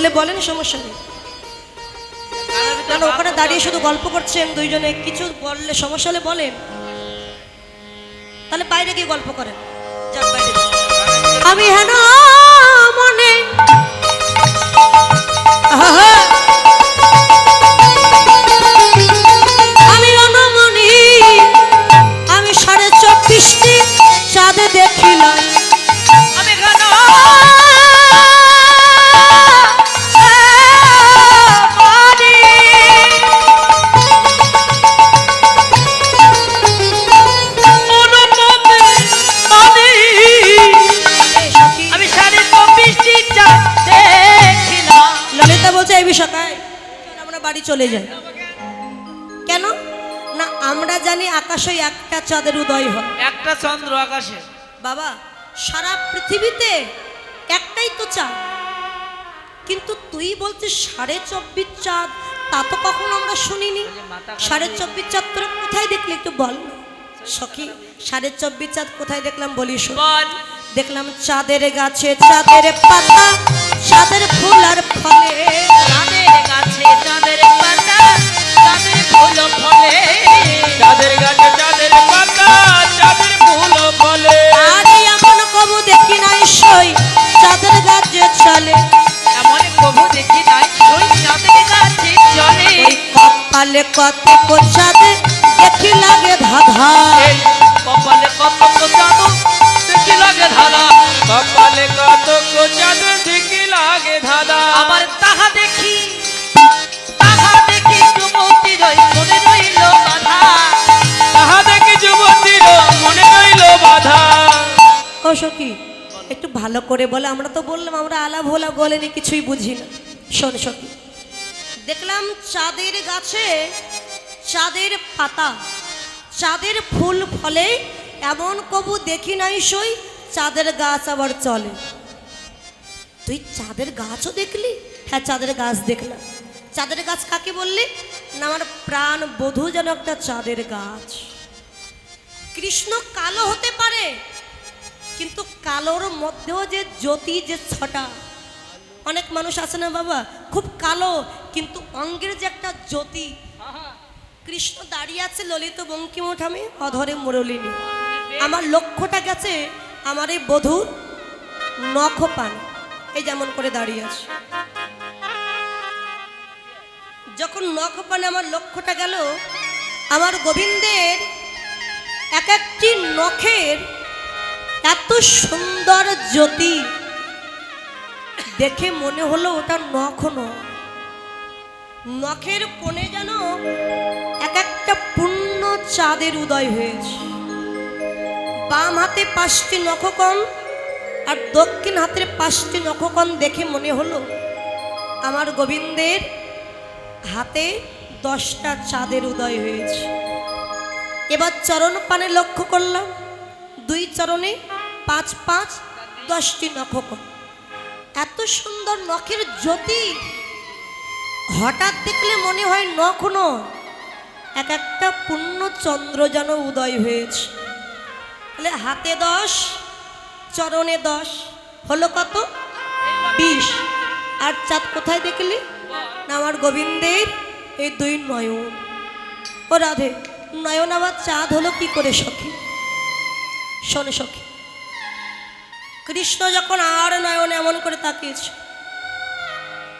বললে বলেন সমস্যা নেই। কারণ ওখানে দাঁড়িয়ে শুধু গল্প করছেন দুইজনে, কিছু বললে, সমস্যা হলে বলেন। তাহলে বাইরে গিয়ে গল্প করেন। আমি হেন চলে যাই কেন? না আমরা জানি আকাশে একটা চাঁদের উদয় হয়। একটা চন্দ্র আকাশে। বাবা সারা পৃথিবীতে একটাই তো চাঁদ। কিন্তু তুই বলছিস সাড়ে চব্বিশ চাঁদ তা তো কখনো আমরা শুনিনি। সাড়ে চব্বিশ চাঁদ তোরা কোথায় দেখলি একটু বল। সখী সাড়ে চব্বিশ চাঁদ কোথায় দেখলাম বলি শোন। দেখলাম চাঁদের গাছে চাঁদের পাতা চাঁদের ফুল আর ফলে। এই এমন কবু দেখি নাই সই চাঁদের গাছে চলে। চলে। কপালে কত চাঁদে দেখি লাগে ধাধা। কপালে কত চাঁদ দেখি লাগে ধারা কপালে কত চাঁদ দেখি লাগে ধাঁধা। আমার তাহা সখী একটু ভালো করে বলে, আমরা তো বললাম, আমরা আলা ভোলা বলেনি কিছুই বুঝি না। শোন সখী দেখলাম চাঁদের গাছে চাঁদের পাতা, চাঁদের ফুল ফলে এমন কবু দেখি নাই সই, চাঁদের গাছ আবার চলে। তুই চাঁদের গাছও দেখলি? হ্যাঁ চাঁদের গাছ দেখলাম। চাঁদের গাছ কাকে বললি? না, আমার প্রাণ বধূ যেন একটা চাঁদের গাছ। কৃষ্ণ কালো হতে পারে কিন্তু কালোর মধ্যেও যে জ্যোতি যে ছটা। অনেক মানুষ আছে না বাবা? খুব কালো, কিন্তু অঙ্গের যে একটা জ্যোতি। কৃষ্ণ দাঁড়িয়ে আছে ললিত বঙ্কিমঠামে অধরে মুরলিনী। আমার লক্ষ্যটা গেছে আমার এই বধূর নখ পান এই যেমন করে দাঁড়িয়ে আছে। যখন নখ পানে আমার লক্ষ্যটা গেল, আমার গোবিন্দের এক একটি নখের এত সুন্দর জ্যোতি। দেখে মনে হলো ওটা নখ নখের কোণে যেন এক একটা পূর্ণ চাঁদের উদয় হয়েছে। বাম হাতে পাঁচটি নখকণ আর দক্ষিণ হাতের পাঁচটি নখকণ দেখে মনে হলো আমার গোবিন্দের হাতে দশটা চাঁদের উদয় হয়েছে। এবার চরণ পানে লক্ষ্য করলাম। দুই চরণে পাঁচ পাঁচ দশটি নখকণ। এত সুন্দর নখের জ্যোতি। হঠাৎ দেখলে মনে হয় নখ নয়। এক একটা পূর্ণ চন্দ্র যেন উদয় হয়েছে। তাহলে হাতে দশ, চরণে দশ, হলো কত? বিশ। আর চাঁদ কোথায় দেখলি? না আমার গোবিন্দের, এই দুই নয়ন। ও রাধে, নয়ন আবার চাঁদ হলো কি করে সখী? শোনে সখী, কৃষ্ণ যখন আর নয়ন এমন করে তাকিয়েছে,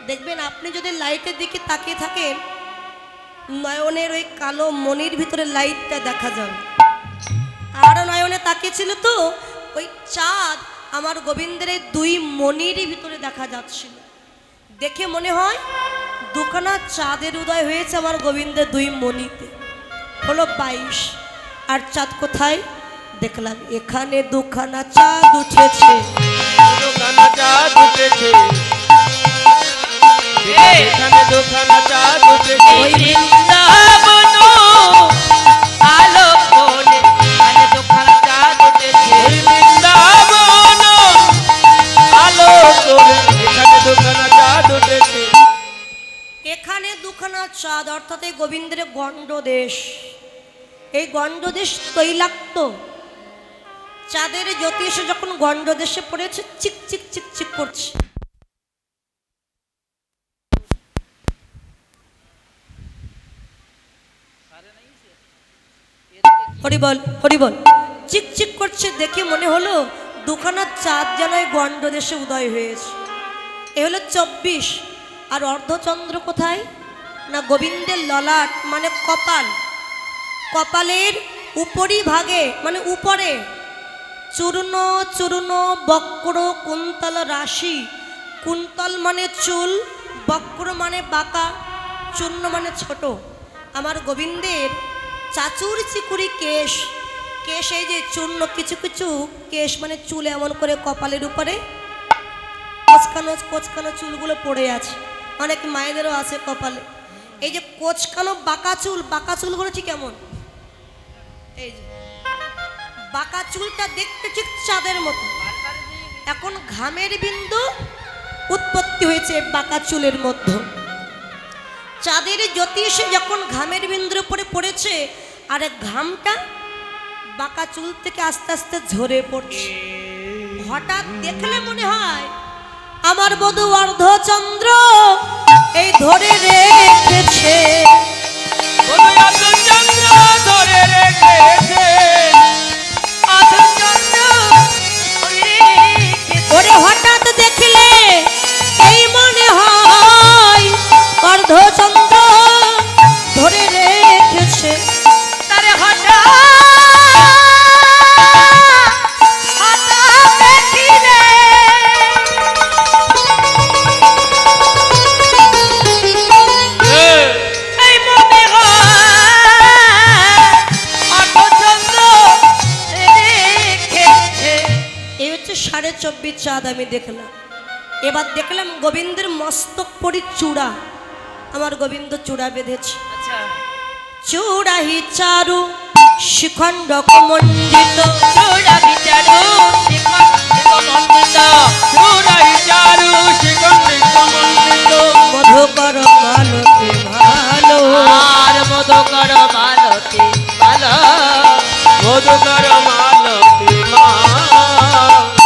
দেখবেন আপনি যদি লাইটের দিকে তাকিয়ে থাকেন, নয়নের ওই কালো মনির ভিতরে লাইটটা দেখা যাবে। আর নয়নে তাকিয়েছিল তো, ওই চাঁদ আমার গোবিন্দের দুই মনিরই ভিতরে দেখা যাচ্ছিল। দেখে মনে হয় দুখানা চাঁদের উদয় হয়েছে আমার গোবিন্দের দুই মনিতে। হলো বাইশ, আর চাঁদ কোথায়? দেখলাম এখানে দুখানা চাঁদ উঠেছে। দোকানা চাঁদ উঠেছে। এখানে দোকানা চাঁদ উঠেছে। ওই বৃন্দাবন আলো ফোনে আনে দোকান চাঁদ উঠেছে। ওই বৃন্দাবন আলো করে এখানে দোকানা চাঁদ উঠেছে। এখানে দুখানা চাঁদ অর্থাৎ এই গোবিন্দের গণ্ডদেশ। এই গণ্ডদেশ তৈলাক্ত। চাঁদের জ্যোতিষ যখন গণ্ড দেশে পড়েছে, চিক চিক চিক চিক করছে। হরিবল হরিবল চিক চিক করছে দেখে মনে হলো দুখানা চাঁদ জানায় গণ্ড দেশে উদয় হয়েছে। এ হলো চব্বিশ। আর অর্ধচন্দ্র কোথায়? না গোবিন্দের ললাট মানে কপাল। কপালের উপরিভাগে মানে উপরে। চূর্ণ চূর্ণ, বক্র, কুন্তল রাশি। কুন্তল মানে চুল, বক্র মানে বাঁকা, চূর্ণ মানে ছোট। আমার গোবিন্দের চাচুর চিকুরি কেশ। কেশ এই যে চূর্ণ, কিছু কিছু কেশ মানে চুল এমন করে কপালের উপরে। কোচকানো কোচকানো চুলগুলো পড়ে আছে। অনেক মায়েদেরও আছে কপালে। এই যে কোচকানো বাঁকা চুল, বাঁকা চুলগুলো ঠিক কেমন? এই যে। বাঁকা চুলটা দেখতে ঠিক চাঁদের মতো। এখন ঘামের বিন্দু উৎপত্তি হয়েছে বাঁকা চুলের মধ্যে। চাঁদের জ্যোতিষে যখন ঘামের বিন্দুর উপরে পড়েছে, আর ঘামটা বাঁকা চুল থেকে আস্তে আস্তে ঝরে পড়ছে। হঠাৎ দেখলে মনে হয়, আমার বধূ অর্ধচন্দ্র এই ধরে রেখেছে। ধরে রেখেছে। হঠাৎ চাঁদ আমি দেখলাম। এবার দেখলাম গোবিন্দের মস্তক পরি চূড়া। আমার গোবিন্দ চূড়া বেঁধেছে। আচ্ছা। চূড়াহি চারু শিখণ্ড কমণ্ডিত। চূড়া বিচারু মন্দিত